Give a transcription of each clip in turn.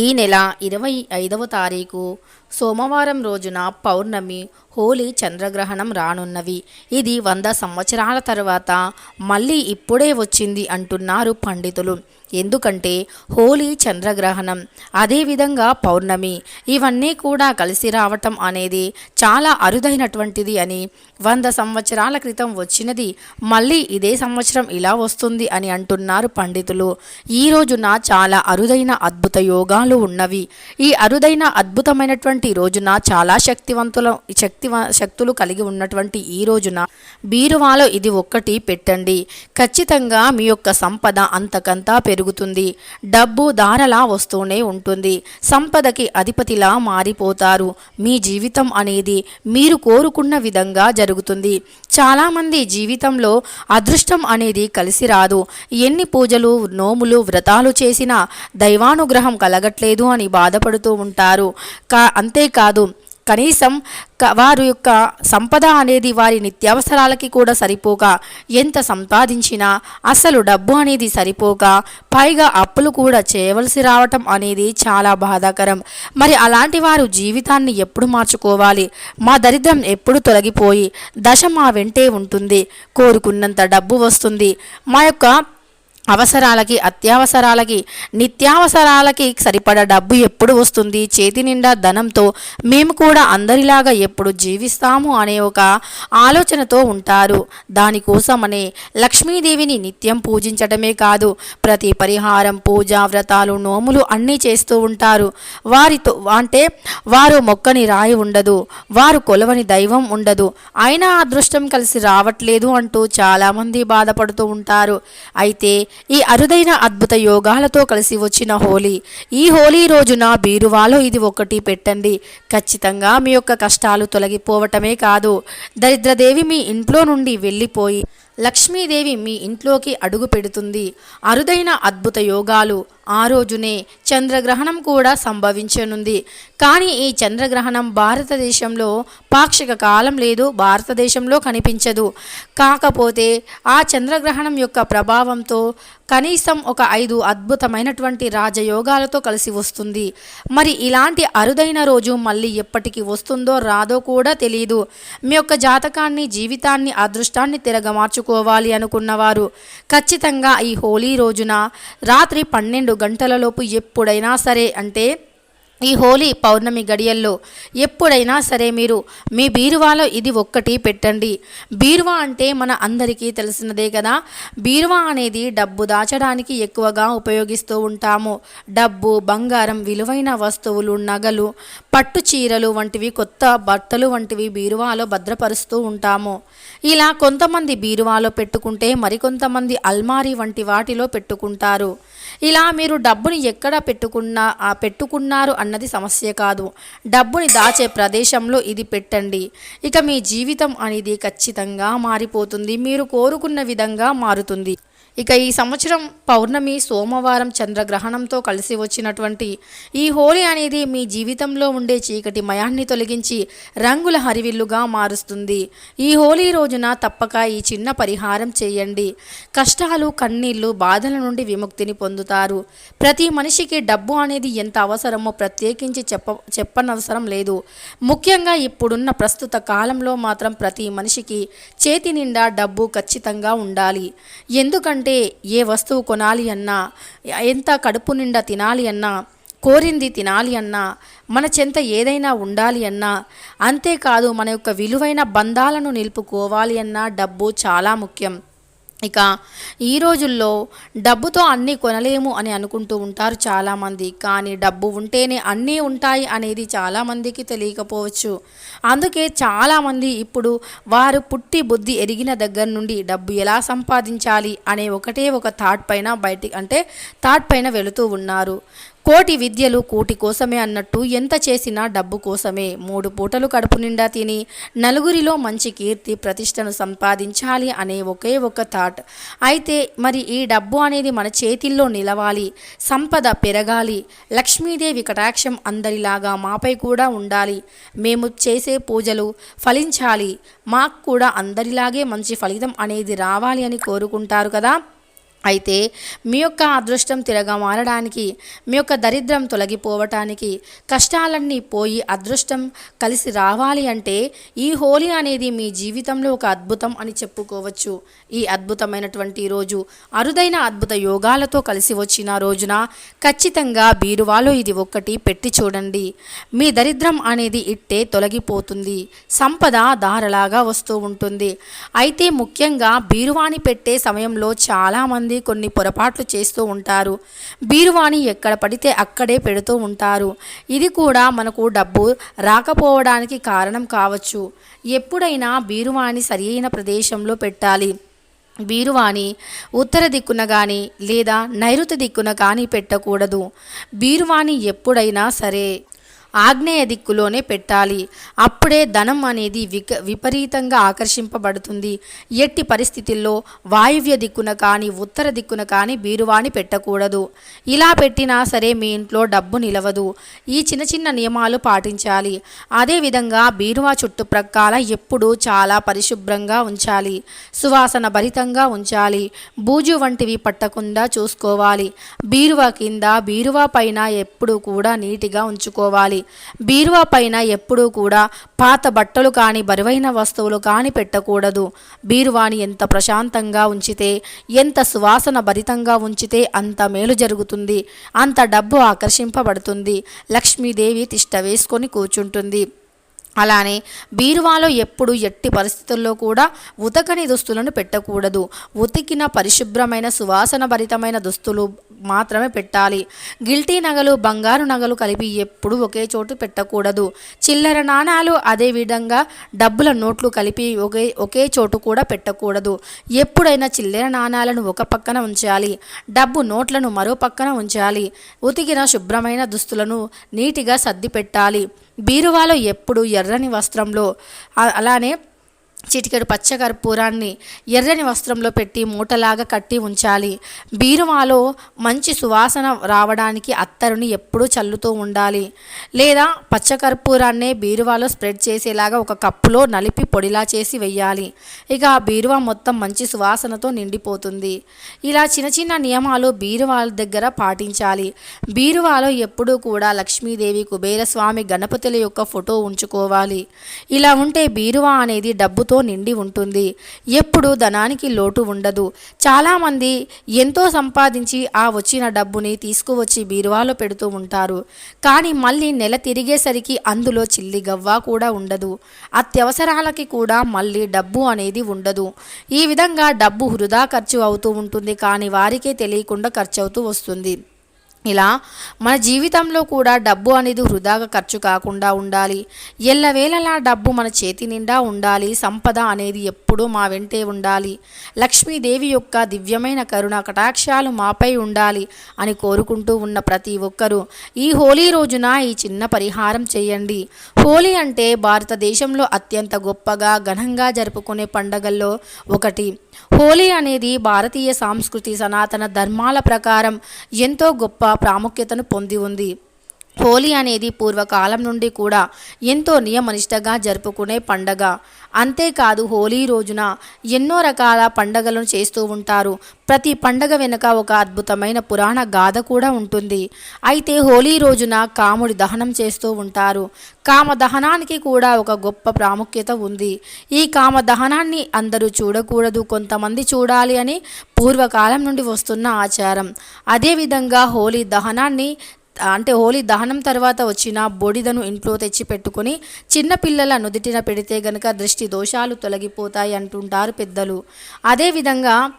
ఈ నెల ఇరవై ఐదవ తారీఖు సోమవారం రోజున పౌర్ణమి హోలీ చంద్రగ్రహణం రానున్నవి. ఇది వంద సంవత్సరాల తర్వాత మళ్ళీ ఇప్పుడే వచ్చింది అంటున్నారు పండితులు. ఎందుకంటే హోలీ చంద్రగ్రహణం అదేవిధంగా పౌర్ణమి ఇవన్నీ కూడా కలిసి రావటం అనేది చాలా అరుదైనటువంటిది అని వంద సంవత్సరాల క్రితం వచ్చినది మళ్ళీ ఇదే సంవత్సరం ఇలా వస్తుంది అని అంటున్నారు పండితులు. ఈ రోజున చాలా అరుదైన అద్భుత యోగాలు ఉన్నవి. ఈ అరుదైన అద్భుతమైనటువంటి రోజున చాలా శక్తివంతుల శక్తి శక్తులు కలిగి ఉన్నటువంటి ఈ రోజున బీరువాలో ఇది ఒక్కటి పెట్టండి. ఖచ్చితంగా మీ యొక్క సంపద అంతకంతా పెరుగుతుంది. డబ్బు దారలా వస్తూనే ఉంటుంది. సంపదకి అధిపతిలా మారిపోతారు. మీ జీవితం అనేది మీరు కోరుకున్న విధంగా జరుగుతుంది. చాలామంది జీవితంలో అదృష్టం అనేది కలిసి రాదు. ఎన్ని పూజలు నోములు వ్రతాలు చేసినా దైవానుగ్రహం కలగట్లేదు అని బాధపడుతూ ఉంటారు. కా అంతేకాదు కనీసం వారి యొక్క సంపద అనేది వారి నిత్యావసరాలకి కూడా సరిపోక ఎంత సంపాదించినా అసలు డబ్బు అనేది సరిపోక పైగా అప్పులు కూడా చేయవలసి రావటం అనేది చాలా బాధాకరం. మరి అలాంటి వారు జీవితాన్ని ఎప్పుడు మార్చుకోవాలి? మా దరిద్రం ఎప్పుడు తొలగిపోయి దశ మా వెంటే ఉంటుంది. కోరుకున్నంత డబ్బు వస్తుంది. మా యొక్క అవసరాలకి అత్యవసరాలకి నిత్యావసరాలకి సరిపడ డబ్బు ఎప్పుడు వస్తుంది? చేతి నిండా ధనంతో మేము కూడా అందరిలాగా ఎప్పుడు జీవిస్తాము అనే ఒక ఆలోచనతో ఉంటారు. దానికోసమనే లక్ష్మీదేవిని నిత్యం పూజించటమే కాదు ప్రతి పరిహారం పూజ వ్రతాలు నోములు అన్నీ చేస్తూ ఉంటారు. వారితో అంటే వారు మొక్కని రాయి ఉండదు వారు కొలవని దైవం ఉండదు. అయినా అదృష్టం కలిసి రావట్లేదు అంటూ చాలామంది బాధపడుతూ ఉంటారు. అయితే ఈ అరుదైన అద్భుత యోగాలతో కలిసి వచ్చిన హోలీ. ఈ హోలీ రోజున బీరువాలో ఇది ఒకటి పెట్టండి. ఖచ్చితంగా మీ యొక్క కష్టాలు తొలగిపోవటమే కాదు. దరిద్రదేవి మీ ఇంట్లో నుండి వెళ్ళిపోయి లక్ష్మీదేవి మీ ఇంట్లోకి అడుగు పెడుతుంది. అరుదైన అద్భుత యోగాలు ఆ రోజునే చంద్రగ్రహణం కూడా సంభవించనుంది. కానీ ఈ చంద్రగ్రహణం భారతదేశంలో పాక్షిక కాలం లేదు భారతదేశంలో కనిపించదు. కాకపోతే ఆ చంద్రగ్రహణం యొక్క ప్రభావంతో కనీసం ఒక ఐదు అద్భుతమైనటువంటి రాజయోగాలతో కలిసి వస్తుంది. మరి ఇలాంటి అరుదైన రోజు మళ్ళీ ఎప్పటికి వస్తుందో రాదో కూడా తెలియదు మీ యొక్క జాతకాన్ని జీవితాన్ని అదృష్టాన్ని తిరగమార్చుకోవాలి అనుకున్నవారు ఖచ్చితంగా ఈ హోలీ రోజున రాత్రి పన్నెండు గంటలలోపు ఎప్పుడైనా సరే అంటే ఈ హోలీ పౌర్ణమి గడియల్లో ఎప్పుడైనా సరే మీరు మీ బీరువాలో ఇది ఒక్కటి పెట్టండి. బీరువా అంటే మన అందరికీ తెలిసినదే కదా. బీరువా అనేది డబ్బు దాచడానికి ఎక్కువగా ఉపయోగిస్తూ ఉంటాము. డబ్బు బంగారం విలువైన వస్తువులు నగలు పట్టు చీరలు వంటివి కొత్త బట్టలు వంటివి బీరువాలో భద్రపరుస్తూ ఉంటాము. ఇలా కొంతమంది బీరువాలో పెట్టుకుంటే మరికొంతమంది అల్మారీ వంటి వాటిలో పెట్టుకుంటారు. ఇలా మీరు డబ్బుని ఎక్కడ పెట్టుకున్నా పెట్టుకున్నారు అన్నది సమస్య కాదు. డబ్బుని దాచే ప్రదేశంలో ఇది పెట్టండి. ఇక మీ జీవితం అనేది ఖచ్చితంగా మారిపోతుంది. మీరు కోరుకున్న విధంగా మారుతుంది. ఇక ఈ సంవత్సరం పౌర్ణమి సోమవారం చంద్రగ్రహణంతో కలిసి వచ్చినటువంటి ఈ హోలీ అనేది మీ జీవితంలో ఉండే చీకటి మయాన్ని తొలగించి రంగుల హరివిల్లుగా మారుస్తుంది. ఈ హోలీ రోజున తప్పక ఈ చిన్న పరిహారం చేయండి. కష్టాలు కన్నీళ్ళు బాధల నుండి విముక్తిని పొందుతారు. ప్రతి మనిషికి డబ్బు అనేది ఎంత అవసరమో ప్రత్యేకించి చెప్ప చెప్పనవసరం లేదు. ముఖ్యంగా ఇప్పుడున్న ప్రస్తుత కాలంలో మాత్రం ప్రతి మనిషికి చేతి నిండా డబ్బు ఖచ్చితంగా ఉండాలి. ఎందుకంటే ఏ వస్తువు కొనాలి అన్నా ఎంత కడుపు నిండా తినాలి అన్నా కోరింది తినాలి అన్నా మన చెంత ఏదైనా ఉండాలి అన్నా అంతేకాదు మన యొక్క విలువైన బంధాలను నిలుపుకోవాలి అన్నా డబ్బు చాలా ముఖ్యం. ఇక ఈ రోజుల్లో డబ్బుతో అన్నీ కొనలేము అని అనుకుంటూ ఉంటారు చాలామంది. కానీ డబ్బు ఉంటేనే అన్నీ ఉంటాయి అనేది చాలామందికి తెలియకపోవచ్చు. అందుకే చాలామంది ఇప్పుడు వారు పుట్టి బుద్ధి ఎరిగిన దగ్గర నుండి డబ్బు ఎలా సంపాదించాలి అనే ఒకటే ఒక థాట్ పైన బయటికి అంటే థాట్ పైన వెళుతూ ఉన్నారు. కోటి విద్యలు కూటి కోసమే అన్నట్టు ఎంత చేసినా డబ్బు కోసమే. మూడు పూటలు కడుపు నిండా తిని నలుగురిలో మంచి కీర్తి ప్రతిష్టను సంపాదించాలి అనే ఒకే ఒక థాట్. అయితే మరి ఈ డబ్బు అనేది మన చేతిల్లో నిలవాలి సంపద పెరగాలి లక్ష్మీదేవి కటాక్షం అందరిలాగా మాపై కూడా ఉండాలి. మేము చేసే పూజలు ఫలించాలి మాకు కూడా అందరిలాగే మంచి ఫలితం అనేది రావాలి అని కోరుకుంటారు కదా. అయితే మీ యొక్క అదృష్టం తిరగా మారడానికి మీ యొక్క దరిద్రం తొలగిపోవటానికి కష్టాలన్నీ పోయి అదృష్టం కలిసి రావాలి అంటే ఈ హోలీ అనేది మీ జీవితంలో ఒక అద్భుతం అని చెప్పుకోవచ్చు. ఈ అద్భుతమైనటువంటి రోజు అరుదైన అద్భుత యోగాలతో కలిసి వచ్చిన రోజున ఖచ్చితంగా బీరువాలో ఇది ఒక్కటి పెట్టి చూడండి. మీ దరిద్రం అనేది ఇట్టే తొలగిపోతుంది. సంపద దారలాగా వస్తూ ఉంటుంది. అయితే ముఖ్యంగా బీరువాని పెట్టే సమయంలో చాలామంది కొన్ని పొరపాట్లు చేస్తూ ఉంటారు. బీరువాని ఎక్కడ పడితే అక్కడే పెడుతూ ఉంటారు. ఇది కూడా మనకు డబ్బు రాకపోవడానికి కారణం కావచ్చు. ఎప్పుడైనా బీరువాని సరియైన ప్రదేశంలో పెట్టాలి. బీరువాని ఉత్తర దిక్కున కానీ లేదా నైరుతి దిక్కున కానీ పెట్టకూడదు. బీరువాని ఎప్పుడైనా సరే. ఆగ్నేయ దిక్కులోనే పెట్టాలి. అప్పుడే ధనం అనేది విక విపరీతంగా ఆకర్షింపబడుతుంది. ఎట్టి పరిస్థితుల్లో వాయువ్య దిక్కున కానీ ఉత్తర దిక్కున కానీ బీరువాని పెట్టకూడదు. ఇలా పెట్టినా సరే మీ ఇంట్లో డబ్బు నిలవదు. ఈ చిన్న చిన్న నియమాలు పాటించాలి. అదేవిధంగా బీరువా చుట్టుప్రక్కల ఎప్పుడూ చాలా పరిశుభ్రంగా ఉంచాలి. సువాసన భరితంగా ఉంచాలి. బూజు వంటివి పట్టకుండా చూసుకోవాలి. బీరువా కింద బీరువా పైన ఎప్పుడూ కూడా నీటిగా ఉంచుకోవాలి. బీరువా పైన ఎప్పుడూ కూడా పాత బట్టలు కానీ బరువైన వస్తువులు కానీ పెట్టకూడదు. బీరువాని ఎంత ప్రశాంతంగా ఉంచితే ఎంత సువాసన భరితంగా ఉంచితే అంత మేలు జరుగుతుంది. అంత డబ్బు ఆకర్షింపబడుతుంది. లక్ష్మీదేవి తిష్ట వేసుకొని కూర్చుంటుంది. అలానే బీరువాలో ఎప్పుడు ఎట్టి పరిస్థితుల్లో కూడా ఉతకని దుస్తులను పెట్టకూడదు. ఉతికిన పరిశుభ్రమైన సువాసన భరితమైన దుస్తులు మాత్రమే పెట్టాలి. గిల్టీ నగలు బంగారు నగలు కలిపి ఎప్పుడు ఒకే చోటు పెట్టకూడదు. చిల్లర నాణాలు అదే విధంగా డబ్బుల నోట్లు కలిపి ఒకే ఒకే చోటు కూడా పెట్టకూడదు. ఎప్పుడైనా చిల్లర నాణాలను ఒక పక్కన ఉంచాలి. డబ్బు నోట్లను మరో పక్కన ఉంచాలి. ఉతికిన శుభ్రమైన దుస్తులను నీటిగా సర్ది పెట్టాలి. బీరువాలో ఎప్పుడు ఎర్రని వస్త్రంలో అలానే చిటికెడు పచ్చకర్పూరాన్ని ఎర్రని వస్త్రంలో పెట్టి మూటలాగా కట్టి ఉంచాలి. బీరువాలో మంచి సువాసన రావడానికి అత్తరుని ఎప్పుడూ చల్లుతూ ఉండాలి. లేదా పచ్చకర్పూరాన్నే బీరువాలో స్ప్రెడ్ చేసేలాగా ఒక కప్పులో నలిపి పొడిలా చేసి వెయ్యాలి. ఇక ఆ బీరువా మొత్తం మంచి సువాసనతో నిండిపోతుంది. ఇలా చిన్న చిన్న నియమాలు బీరువాల దగ్గర పాటించాలి. బీరువాలో ఎప్పుడూ కూడా లక్ష్మీదేవి కుబేరస్వామి గణపతుల యొక్క ఫోటో ఉంచుకోవాలి. ఇలా ఉంటే బీరువా అనేది డబ్బుతో నిండి ఉంటుంది. ఎప్పుడు ధనానికి లోటు ఉండదు. చాలామంది ఎంతో సంపాదించి ఆ వచ్చిన డబ్బుని తీసుకువచ్చి బీరువాలో పెడుతూ ఉంటారు. కానీ మళ్ళీ నెల తిరిగేసరికి అందులో చిల్లి గవ్వ కూడా ఉండదు. అత్యవసరాలకి కూడా మళ్ళీ డబ్బు అనేది ఉండదు. ఈ విధంగా డబ్బు వృధా ఖర్చు అవుతూ ఉంటుంది. కానీ వారికే తెలియకుండా ఖర్చు అవుతూ వస్తుంది. ఇలా మన జీవితంలో కూడా డబ్బు అనేది వృధాగా ఖర్చు కాకుండా ఉండాలి. ఎల్లవేళలా డబ్బు మన చేతి నిండా ఉండాలి. సంపద అనేది ఎప్పుడూ మా వెంటే ఉండాలి. లక్ష్మీదేవి యొక్క దివ్యమైన కరుణ కటాక్షాలు మాపై ఉండాలి అని కోరుకుంటూ ఉన్న ప్రతి ఒక్కరూ ఈ హోలీ రోజున ఈ చిన్న పరిహారం చేయండి. హోలీ అంటే భారతదేశంలో అత్యంత గొప్పగా ఘనంగా జరుపుకునే పండగల్లో ఒకటి. హోలీ అనేది భారతీయ సాంస్కృతి సనాతన ధర్మాల ప్రకారం ఎంతో గొప్ప ప్రాముఖ్యతను పొంది ఉంది. హోలీ అనేది పూర్వకాలం నుండి కూడా ఎంతో నియమనిష్టగా జరుపుకునే పండగ. అంతేకాదు హోలీ రోజున ఎన్నో రకాల పండగలను చేస్తూ ఉంటారు. ప్రతి పండగ వెనుక ఒక అద్భుతమైన పురాణ గాథ కూడా ఉంటుంది. అయితే హోలీ రోజున కాముడి దహనం చేస్తూ ఉంటారు. కామ దహనానికి కూడా ఒక గొప్ప ప్రాముఖ్యత ఉంది. ఈ కామ దహనాన్ని అందరూ చూడకూడదు కొంతమంది చూడాలి అని పూర్వకాలం నుండి వస్తున్న ఆచారం. అదేవిధంగా హోలీ దహనాన్ని అంటే హోలీ దహనం తర్వాత వచ్చిన బొడిదను ఇంట్లో తెచ్చి పెట్టుకొని చిన్నపిల్లల నుదిటిన పెడితే గనక దృష్టి దోషాలు తొలగిపోతాయి అంటుంటారు పెద్దలు. అదేవిధంగా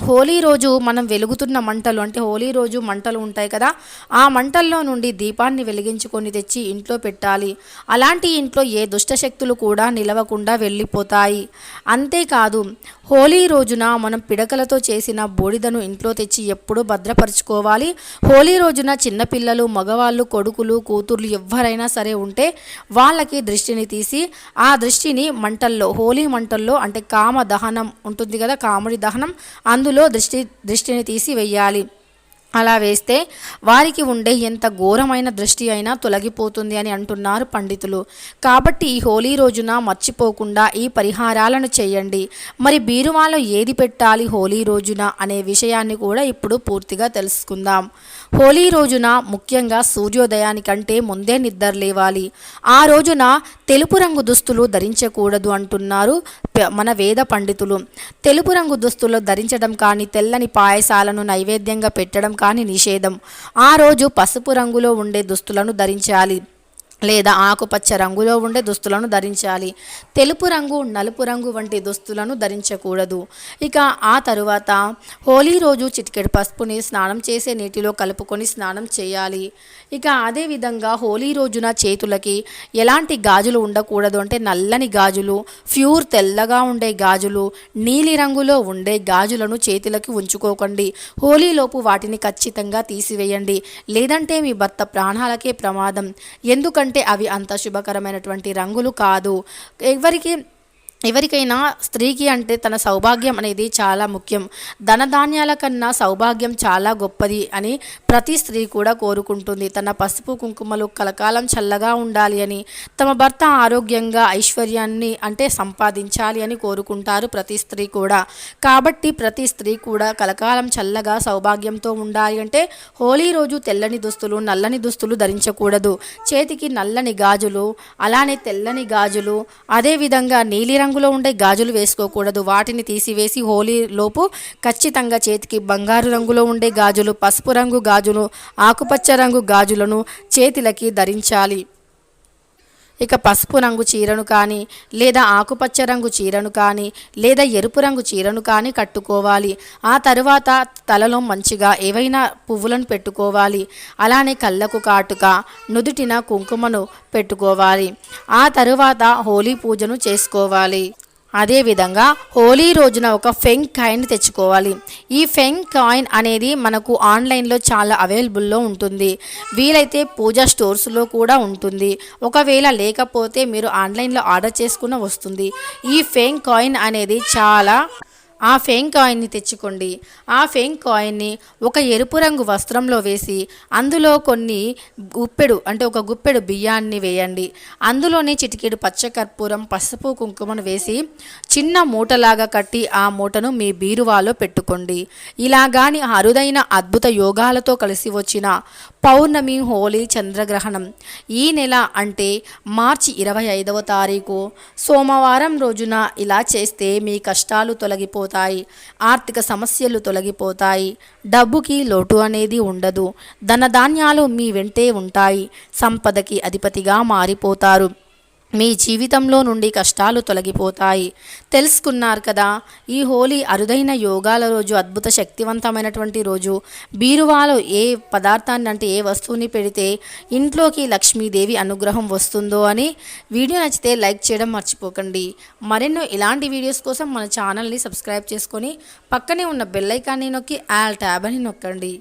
హోలీ రోజు మనం వెలుగుతున్న మంటలు అంటే హోలీ రోజు మంటలు ఉంటాయి కదా ఆ మంటల్లో నుండి దీపాన్ని వెలిగించుకొని తెచ్చి ఇంట్లో పెట్టాలి. అలాంటి ఇంట్లో ఏ దుష్టశక్తులు కూడా నిలవకుండా వెళ్ళిపోతాయి. అంతేకాదు హోలీ రోజున మనం పిడకలతో చేసిన బూడిదను ఇంట్లో తెచ్చి ఎప్పుడూ భద్రపరచుకోవాలి. హోలీ రోజున చిన్నపిల్లలు మగవాళ్ళు కొడుకులు కూతుర్లు ఎవరైనా సరే ఉంటే వాళ్ళకి దృష్టిని తీసి ఆ దృష్టిని మంటల్లో హోలీ మంటల్లో అంటే కామ దహనం ఉంటుంది కదా కాముడి దహనం అందులో దృష్టి దృష్టిని తీసి వెయ్యాలి అలా వేస్తే వారికి ఉండే ఎంత ఘోరమైన దృష్టి అయినా తొలగిపోతుంది అని అంటున్నారు పండితులు. కాబట్టి ఈ హోలీ రోజున మర్చిపోకుండా ఈ పరిహారాలను చేయండి. మరి బీరువాలో ఏది పెట్టాలి హోలీ రోజున అనే విషయాన్ని కూడా ఇప్పుడు పూర్తిగా తెలుసుకుందాం. హోలీ రోజున ముఖ్యంగా సూర్యోదయానికంటే ముందే నిద్ర లేవాలి. ఆ రోజున తెలుపు రంగు దుస్తులు ధరించకూడదు అంటున్నారు మన వేద పండితులు. తెలుపు రంగు దుస్తులు ధరించడం కానీ తెల్లని పాయసాలను నైవేద్యంగా పెట్టడం కాని నిషేధం. ఆ రోజు పసుపు రంగులో ఉండే దుస్తులను ధరించాలి. లేదా ఆకుపచ్చ రంగులో ఉండే దుస్తులను ధరించాలి. తెలుపు రంగు నలుపు రంగు వంటి దుస్తులను ధరించకూడదు. ఇక ఆ తరువాత హోలీ రోజు చిటికెడు పసుపుని స్నానం చేసే నీటిలో కలుపుకొని స్నానం చేయాలి. ఇక అదే విధంగా హోలీ రోజున చేతులకి ఎలాంటి గాజులు ఉండకూడదు అంటే నల్లని గాజులు ప్యూర్ తెల్లగా ఉండే గాజులు నీలి రంగులో ఉండే గాజులను చేతులకి ఉంచుకోకండి. హోలీలోపు వాటిని ఖచ్చితంగా తీసివేయండి. లేదంటే మీ భర్త ప్రాణాలకే ప్రమాదం. ఎందుకంటే అవి అంత శుభకరమైనటువంటి రంగులు కాదు. ఎవరికి ఎవరికైనా స్త్రీకి అంటే తన సౌభాగ్యం అనేది చాలా ముఖ్యం. ధనధాన్యాల కన్నా సౌభాగ్యం చాలా గొప్పది అని ప్రతి స్త్రీ కూడా కోరుకుంటుంది. తన పసుపు కుంకుమలు కలకాలం చల్లగా ఉండాలి అని తమ భర్త ఆరోగ్యంగా ఐశ్వర్యాన్ని అంటే సంపాదించాలి అని కోరుకుంటారు ప్రతి స్త్రీ కూడా. కాబట్టి ప్రతి స్త్రీ కూడా కలకాలం చల్లగా సౌభాగ్యంతో ఉండాలి అంటే హోలీ రోజు తెల్లని దుస్తులు నల్లని దుస్తులు ధరించకూడదు. చేతికి నల్లని గాజులు అలానే తెల్లని గాజులు అదేవిధంగా రంగులో ఉండే గాజులు వేసుకోకూడదు. వాటిని తీసివేసి హోలీ లోపు ఖచ్చితంగా చేతికి బంగారు రంగులో ఉండే గాజులు పసుపు రంగు గాజులు ఆకుపచ్చ రంగు గాజులను చేతులకి ధరించాలి. ఇక పసుపు రంగు చీరను కానీ లేదా ఆకుపచ్చ రంగు చీరను కానీ లేదా ఎరుపు రంగు చీరను కానీ కట్టుకోవాలి. ఆ తరువాత తలలో మంచిగా ఏవైనా పువ్వులను పెట్టుకోవాలి. అలానే కళ్ళకు కాటుక నుదుటిన కుంకుమను పెట్టుకోవాలి. ఆ తరువాత హోలీ పూజను చేసుకోవాలి. అదేవిధంగా హోలీ రోజున ఒక ఫెంగ్ కాయిన్ తెచ్చుకోవాలి. ఈ ఫెంగ్ కాయిన్ అనేది మనకు ఆన్లైన్లో చాలా అవైలబుల్లో ఉంటుంది. వీలైతే పూజా స్టోర్స్లో కూడా ఉంటుంది. ఒకవేళ లేకపోతే మీరు ఆన్లైన్లో ఆర్డర్ చేసుకున్న వస్తుంది. ఈ ఫెంగ్ కాయిన్ అనేది చాలా ఆ ఫెంగ్ కాయిన్ని తెచ్చుకోండి. ఆ ఫెంగ్ కాయిన్ని ఒక ఎరుపు రంగు వస్త్రంలో వేసి అందులో కొన్ని గుప్పెడు అంటే ఒక గుప్పెడు బియ్యాన్ని వేయండి. అందులోనే చిటికెడు పచ్చకర్పూరం పసుపు కుంకుమను వేసి చిన్న మూటలాగా కట్టి ఆ మూటను మీ బీరువాలో పెట్టుకోండి. ఇలాగాని అరుదైన అద్భుత యోగాలతో కలిసి వచ్చిన పౌర్ణమి హోలీ చంద్రగ్రహణం ఈ నెల అంటే మార్చి ఇరవై ఐదవ తారీఖు. సోమవారం రోజున ఇలా చేస్తే మీ కష్టాలు తొలగిపోతాయి. ఆర్థిక సమస్యలు తొలగిపోతాయి. డబ్బుకి లోటు అనేది ఉండదు. ధనధాన్యాలు మీ వెంటే ఉంటాయి. సంపదకి అధిపతిగా మారిపోతారు. మీ జీవితంలో నుండి కష్టాలు తొలగిపోతాయి. తెలుసుకున్నారు కదా ఈ హోలీ అరుదైన యోగాల రోజు అద్భుత శక్తివంతమైనటువంటి రోజు. బీరువాలో ఏ పదార్థాన్ని అంటే ఏ వస్తువుని పెడితే ఇంట్లోకి లక్ష్మీదేవి అనుగ్రహం వస్తుందో అని వీడియో నచ్చితే లైక్ చేయడం మర్చిపోకండి. మరెన్నో ఇలాంటి వీడియోస్ కోసం మన ఛానల్ని సబ్స్క్రైబ్ చేసుకొని పక్కనే ఉన్న బెల్లైకాన్ని నొక్కి ఆల్ ట్యాబ్ అని నొక్కండి.